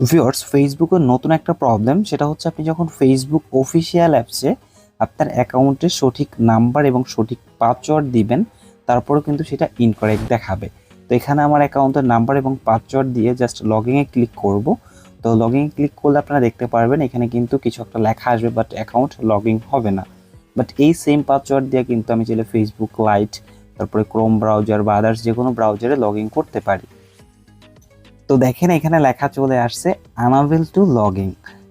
Viewers ফেসবুকের নতুন একটা প্রবলেম সেটা হচ্ছে আপনি যখন ফেসবুক অফিসিয়াল অ্যাপসে আপনার অ্যাকাউন্টের সঠিক নাম্বার এবং সঠিক পাসওয়ার্ড দিবেন, তারপরেও কিন্তু সেটা ইনকারেক্ট দেখাবে। তো এখানে আমার অ্যাকাউন্টের নাম্বার এবং পাসওয়ার্ড দিয়ে জাস্ট লগইনে ক্লিক করব। তো লগইনে ক্লিক করলে আপনারা দেখতে পারবেন, এখানে কিন্তু কিছু একটা লেখা আসবে বাট অ্যাকাউন্ট লগ হবে না। বাট এই সেম পাসওয়ার্ড দিয়ে কিন্তু আমি চাইলে ফেসবুক লাইট তারপরে ক্রোম ব্রাউজার বা আদার্স যে কোনো ব্রাউজারে লগ করতে পারি। তো দেখেন এখানে লেখা চলে আসছে unable to logging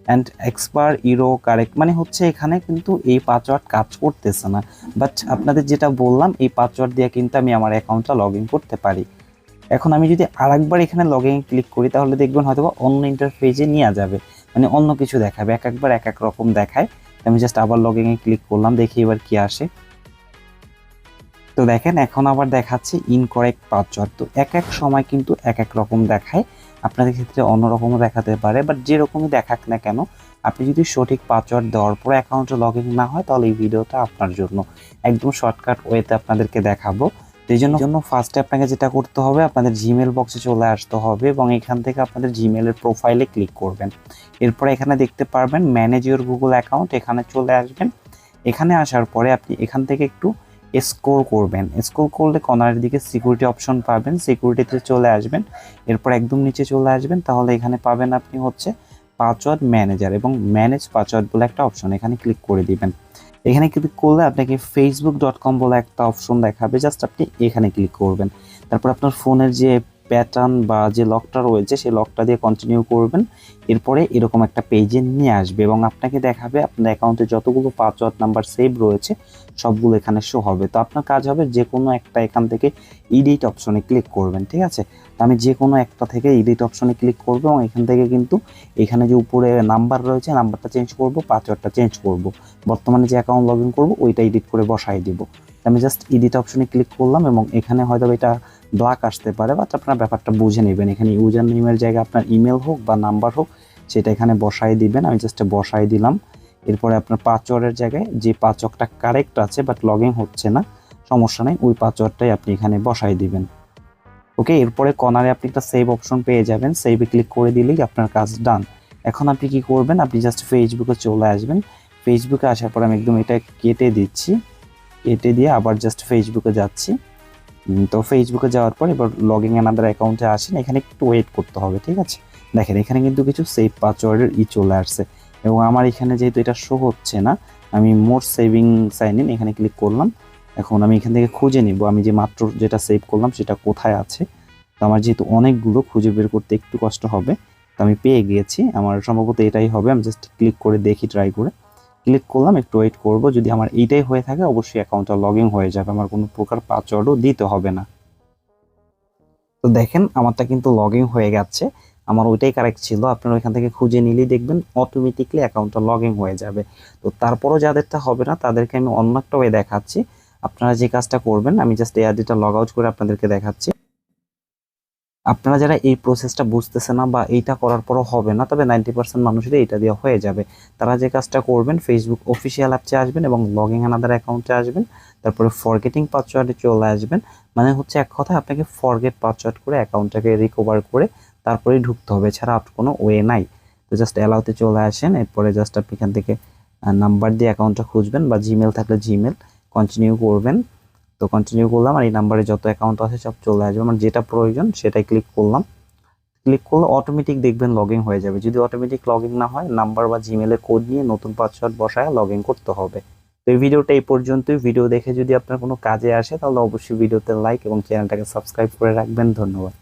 and expire error correct মানে হচ্ছে এখানে কিন্তু এই পাসওয়ার্ড কাজ করতেছে না। বাট আপনাদের যেটা বললাম, এই পাসওয়ার্ড দিয়ে কিন্তু আমি আমার অ্যাকাউন্টটা লগ করতে পারি। এখন আমি যদি আরেকবার এখানে লগ ইন ক্লিক করি, তাহলে দেখবেন হয়তো অন্য ইন্টারফেসে নিয়ে যাবে। মানে অন্য কিছু দেখাবে, এক একবার এক এক রকম দেখায়। আমি জাস্ট আবার লগ ক্লিক করলাম, দেখি এবার কি আসে। তো দেখেন, এখন আবার দেখাচ্ছে ইনকরেক্ট পাসওয়ার্ড তো এক এক সময় কিন্তু এক এক রকম দেখায়। আপনাদের ক্ষেত্রে অন্যরকমও দেখাতে পারে বাট যেরকমই দেখাক না কেন, আপনি যদি সঠিক পাসওয়ার্ড দেওয়ার পর অ্যাকাউন্টে লগ ইন না হয়, তাহলে এই ভিডিওটা আপনার জন্য। একদম শর্টকাট ওয়েতে আপনাদেরকে দেখাবো। এই জন্য জন্য ফার্স্টে আপনাকে যেটা করতে হবে, আপনাদের জিমেল বক্সে চলে আসতে হবে এবং এখান থেকে আপনাদের জিমেলের প্রোফাইলে ক্লিক করবেন। এরপর এখানে দেখতে পারবেন ম্যানেজ ইউর গুগল অ্যাকাউন্ট এখানে চলে আসবেন। এখানে আসার পরে আপনি এখান থেকে একটু স্কোর করবেন। স্কোর করলে কর্নারের দিকে সিকিউরিটি অপশন পাবেন। সিকিউরিটিতে চলে আসবেন। এরপর একদম নিচে চলে আসবেন। তাহলে এখানে পাবেন আপনি হচ্ছে পাসওয়ার্ড ম্যানেজার এবং ম্যানেজ পাসওয়ার্ড বলে একটা অপশন এখানে ক্লিক করে দিবেন। এখানে ক্লিক করলে আপনাকে ফেসবুক ডট কম বলে একটা অপশন দেখাবে। জাস্ট আপনি এখানে ক্লিক করবেন। তারপর আপনার ফোনের যে প্যাটার্ন বা যে লকটা রয়েছে, সেই লকটা দিয়ে কন্টিনিউ করবেন। এরপরে এরকম একটা পেজে নিয়ে আসবে এবং আপনাকে দেখাবে আপনার অ্যাকাউন্টে যতগুলো পাসওয়ার্ড নাম্বার সেভ রয়েছে, সবগুলো এখানে শো হবে। তো আপনার কাজ হবে যে কোনো একটা এখান থেকে ইডিট অপশনে ক্লিক করবেন, ঠিক আছে? তো আমি যে কোনো একটা থেকে ইডিট অপশনে ক্লিক করব এবং এখান থেকে কিন্তু এখানে যে উপরে নাম্বার রয়েছে নাম্বারটা চেঞ্জ করব পাসওয়ার্ডটা চেঞ্জ করব। বর্তমানে যে অ্যাকাউন্ট লগ ইন করব, ওইটা এডিট করে বসাই দিব। আমি জাস্ট ইডিট অপশনে ক্লিক করলাম এবং এখানে হয়তো এটা ব্ল্যাক আসতে পারে বাট আপনার ব্যাপারটা বুঝে নেবেন। এখানে ইউজার নেমের জায়গায় আপনার ইমেল হোক বা নাম্বার হোক সেটা এখানে বসাই দিবেন, আমি জাস্ট বসাই দিলাম। এরপরে আপনার পাসওয়ার্ডের জায়গায় যে পাসওয়ার্ডটা কারেক্ট আছে বাট লগিং হচ্ছে না, সমস্যা নেই, ওই পাসওয়ার্ডটাই আপনি এখানে বসাই দিবেন। ওকে এরপরে কর্নারে আপনি একটা সেভ অপশন পেয়ে যাবেন সেভে ক্লিক করে দিলেই আপনার কাজ ডান এখন আপনি কি করবেন, আপনি জাস্ট ফেসবুকে চলে আসবেন। ফেসবুকে আসার পর আমি একদম এটা কেটে দিচ্ছি, কেটে দিয়ে আবার জাস্ট ফেসবুকে যাচ্ছি। তো ফেসবুকে যাওয়ার পর এবার লগিং অ্যানাদার অ্যাকাউন্টে আসেন, এখানে একটু ওয়েট করতে হবে, ঠিক আছে? দেখেন, এখানে কিন্তু কিছু সেভ পাসওয়ার্ডের ই চলে আসছে এবং আমার এখানে যেহেতু এটা শো হচ্ছে না, আমি মোর সেভিং সাইন ইন এখানে ক্লিক করলাম। এখন আমি এখান থেকে খুঁজে নিব, আমি যে মাত্র যেটা সেভ করলাম সেটা কোথায় আছে। তো আমার যেহেতু অনেকগুলো খুঁজে বের করতে একটু কষ্ট হবে, তো আমি পেয়ে গিয়েছি। আমার সম্ভবত এটাই হবে, আমি জাস্ট ক্লিক করে দেখি ট্রাই করে। ক্লিক করলাম, একটু ওয়েট করব। যদি আমার এইটাই হয়ে থাকে, অবশ্যই অ্যাকাউন্টটা লগ ইন হয়ে যাবে। আমার কোনো প্রকার পাসওয়ার্ডও দিতে হবে না। তো দেখেন, আমারটা কিন্তু লগ ইন হয়ে গেছে। আমার ওইটাই কারেক্ট ছিল। আপনারা ওইখান থেকে খুঁজে নিলেই দেখবেন অটোমেটিকলি অ্যাকাউন্টটা লগ ইন হয়ে যাবে। তো তারপরও যাদেরটা হবে না, তাদেরকে আমি অন্য একটা ওয়ে দেখাচ্ছি। আপনারা যে কাজটা করবেন, আমি জাস্ট এআরডিটা লগ আউট করে আপনাদেরকে দেখাচ্ছি। আপনারা যারা এই প্রসেসটা বুঝতেছে না বা এইটা করার পরও হবে না, তবে নাইনটি পার্সেন্ট মানুষেরই এটা দেওয়া হয়ে যাবে। তারা যে কাজটা করবেন ফেসবুক অফিসিয়াল অ্যাপসে আসবেন এবং লগিং আনাদার অ্যাকাউন্টে আসবেন। তারপরে ফরগেটিং পাসওয়ার্ডে চলে আসবেন। মানে হচ্ছে এক কথায় আপনাকে ফরগেট পাসওয়ার্ড করে অ্যাকাউন্টটাকে রিকভার করে তারপরেই ঢুকতে হবে ছাড়া আর কোনো ওয়ে নাই। তো জাস্ট অ্যালাউতে চলে আসেন, এরপরে জাস্ট আপনি এখান থেকে নাম্বার দিয়ে অ্যাকাউন্টটা খুঁজবেন বা জিমেল থাকলে জিমেল কন্টিনিউ করবেন। তো কন্টিনিউ করলাম আর এই নাম্বারে যত অ্যাকাউন্ট আছে সব চলে আসবে। আমার যেটা প্রয়োজন সেটাই ক্লিক করলাম। ক্লিক করলে অটোমেটিক দেখবেন লগ হয়ে যাবে। যদি অটোমেটিক লগ না হয় নাম্বার বা জিমেলের কোড নিয়ে নতুন পাসওয়ার্ড বসায় লগ করতে হবে। তো এই ভিডিওটা এই পর্যন্তই। ভিডিও দেখে যদি আপনার কোনো কাজে আসে, তাহলে অবশ্যই ভিডিওতে লাইক এবং চ্যানেলটাকে সাবস্ক্রাইব করে রাখবেন। ধন্যবাদ।